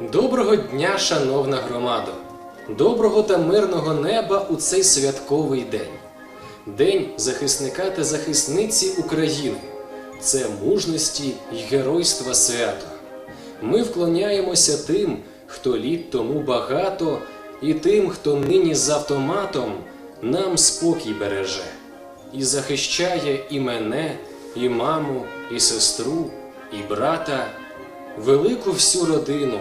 Доброго дня, шановна громадо! Доброго та мирного неба у цей святковий день. День захисника та захисниці України. Це мужності й геройства свято. Ми вклоняємося тим, хто літ тому багато, і тим, хто нині з автоматом нам спокій береже і захищає і мене, і маму, і сестру, і брата, велику всю родину,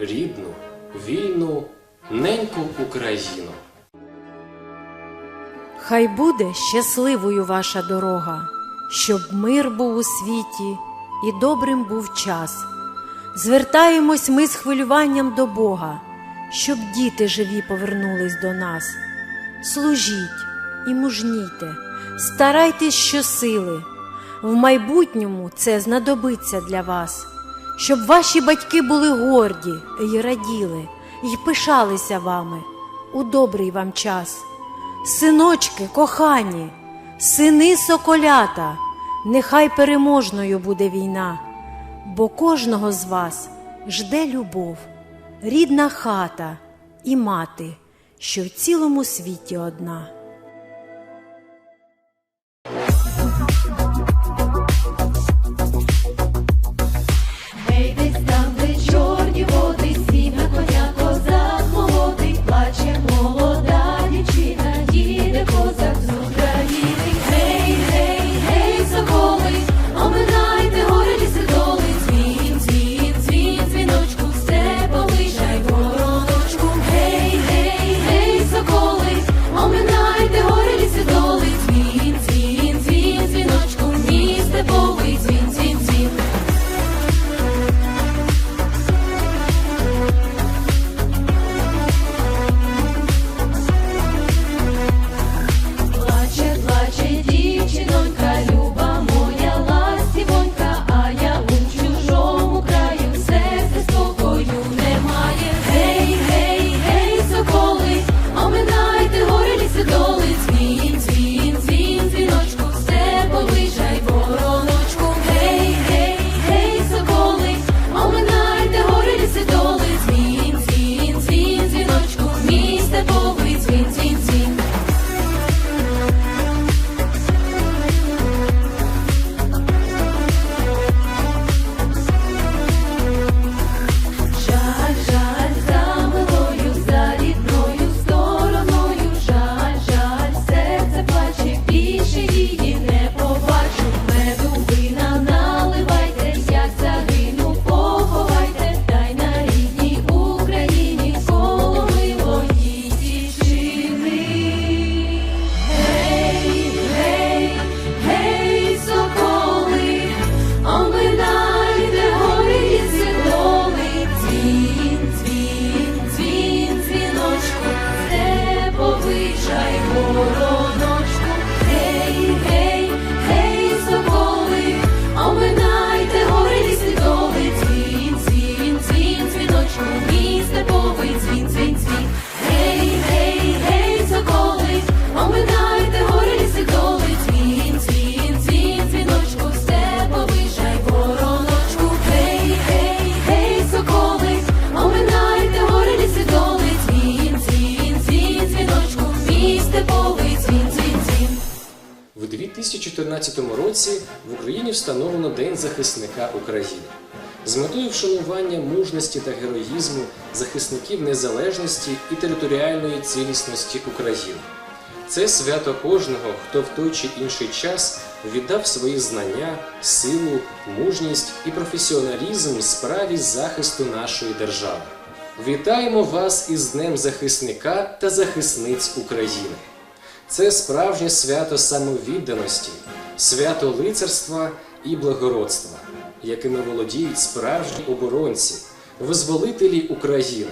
рідну, вільну, неньку Україну. Хай буде щасливою ваша дорога, щоб мир був у світі і добрим був час. Звертаємось ми з хвилюванням до Бога, щоб діти живі повернулись до нас. Служіть і мужнійте, старайтесь щосили. В майбутньому це знадобиться для вас, щоб ваші батьки були горді і раділи, і пишалися вами у добрий вам час. Синочки, кохані, сини соколята, нехай переможною буде війна, бо кожного з вас жде любов, рідна хата і мати, що в цілому світі одна. 2014 році в Україні встановлено День захисника України з метою вшанування мужності та героїзму захисників незалежності і територіальної цілісності України. Це свято кожного, хто в той чи інший час віддав свої знання, силу, мужність і професіоналізм справі захисту нашої держави. Вітаємо вас із Днем захисника та захисниць України! Це справжнє свято самовідданості, свято лицарства і благородства, якими володіють справжні оборонці, визволителі України.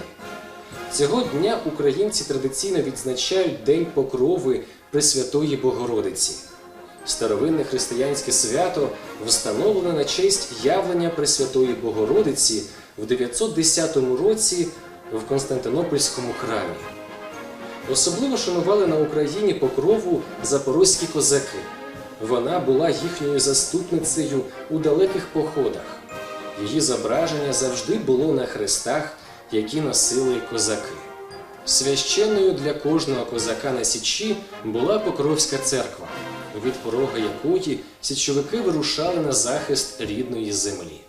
Цього дня українці традиційно відзначають День Покрови Пресвятої Богородиці. Старовинне християнське свято встановлене на честь явлення Пресвятої Богородиці в 910 році в Константинопольському храмі. Особливо шанували на Україні покрову запорозькі козаки. Вона була їхньою заступницею у далеких походах. її зображення завжди було на хрестах, які носили козаки. Священною для кожного козака на Січі була Покровська церква, від порога якої січовики вирушали на захист рідної землі.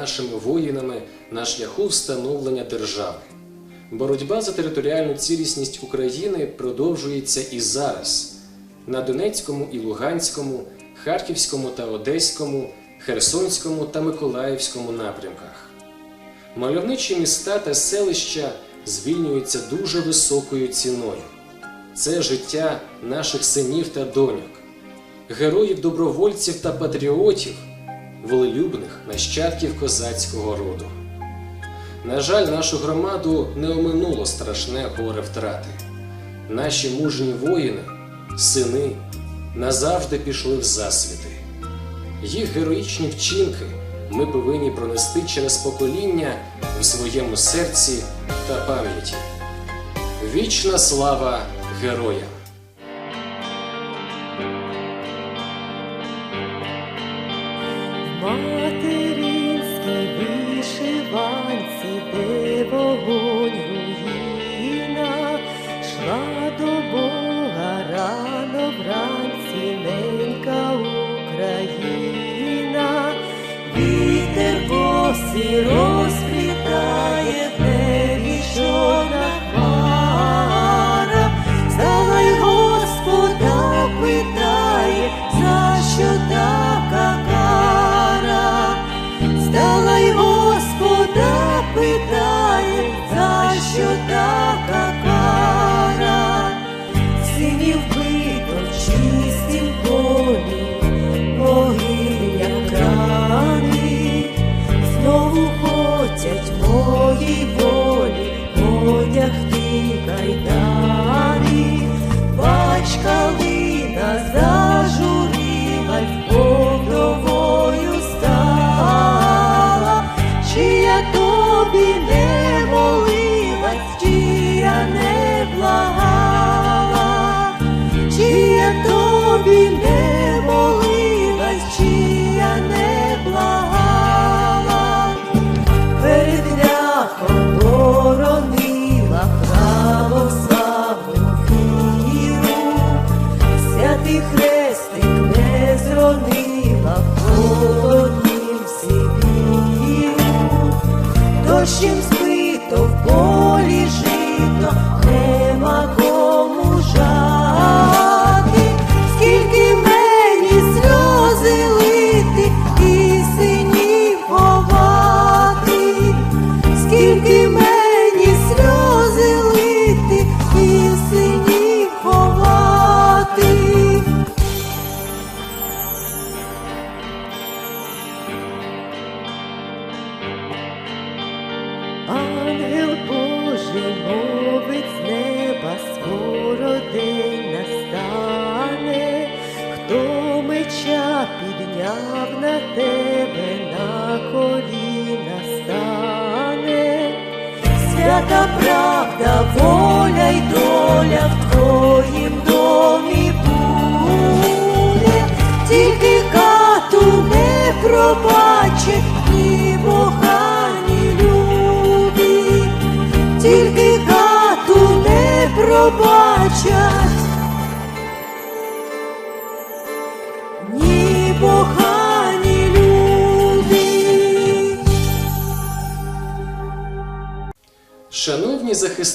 Нашими воїнами на шляху встановлення держави. Боротьба за територіальну цілісність України продовжується і зараз на Донецькому і Луганському, Харківському та Одеському, Херсонському та Миколаївському напрямках. Мальовничі міста та селища звільнюються дуже високою ціною. Це життя наших синів та доньок, героїв добровольців та патріотів, волелюбних нащадків козацького роду. На жаль, нашу громаду не оминуло страшне горе втрати. Наші мужні воїни, сини, назавжди пішли в засвіти. Їх героїчні вчинки ми повинні пронести через покоління у своєму серці та пам'яті. Вічна слава героям! Вогонь руїна, шла до Бога рано вранці, ненька Україна, вітер босий розплітає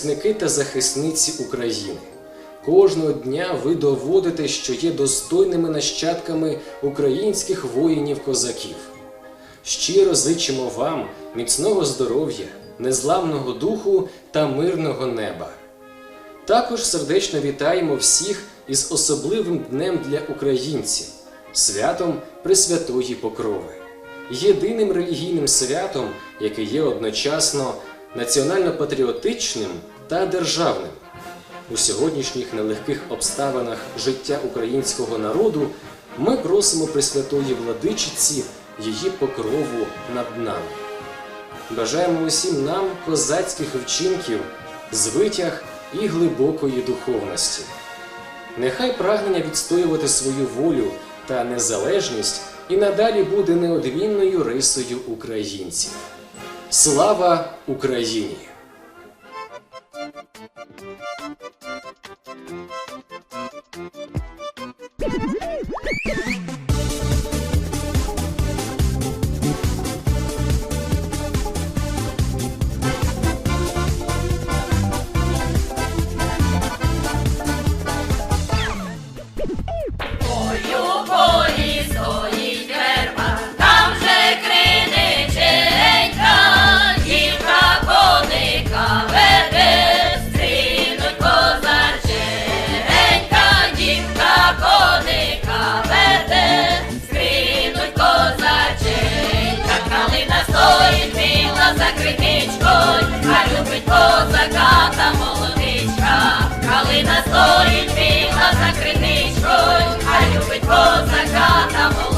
захисники та захисниці України, кожного дня ви доводите, що є достойними нащадками українських воїнів-козаків. Щиро зичимо вам міцного здоров'я, незламного духу та мирного неба. Також сердечно вітаємо всіх із особливим днем для українців святом Пресвятої Покрови, єдиним релігійним святом, яке є одночасно національно-патріотичним та державним. У сьогоднішніх нелегких обставинах життя українського народу ми просимо Пресвятої владичиці її покрову над нами. Бажаємо усім нам козацьких вчинків, звитяг і глибокої духовності. Нехай прагнення відстоювати свою волю та незалежність і надалі буде неодмінною рисою українців. Слава Україні! trouble.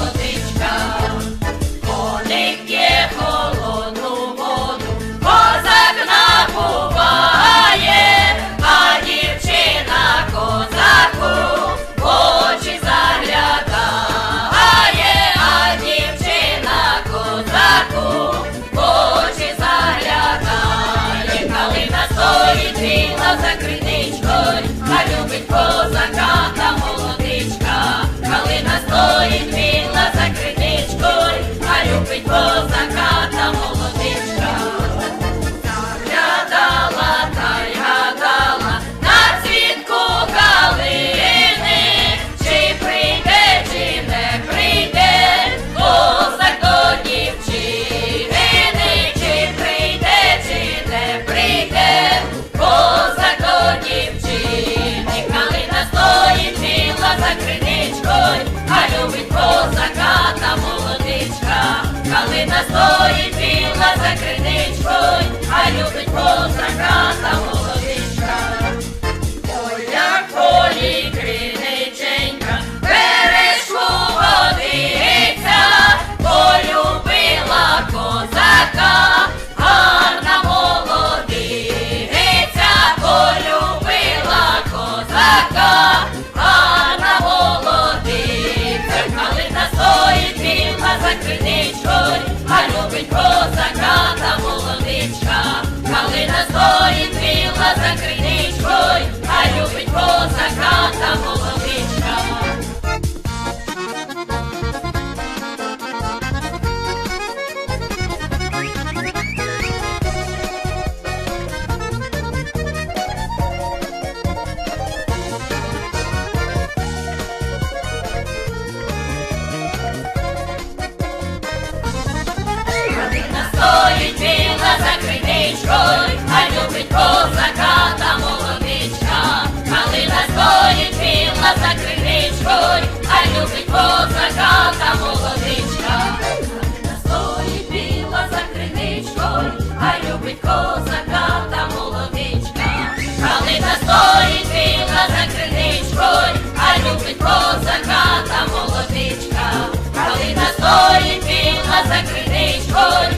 Горі біла закритий школь.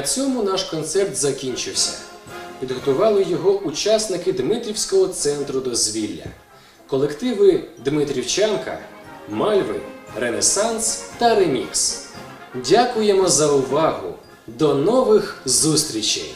На цьому наш концерт закінчився. Підготували його учасники Дмитрівського центру дозвілля, колективи Дмитрівчанка, Мальви, Ренесанс та Ремікс. Дякуємо за увагу! До нових зустрічей!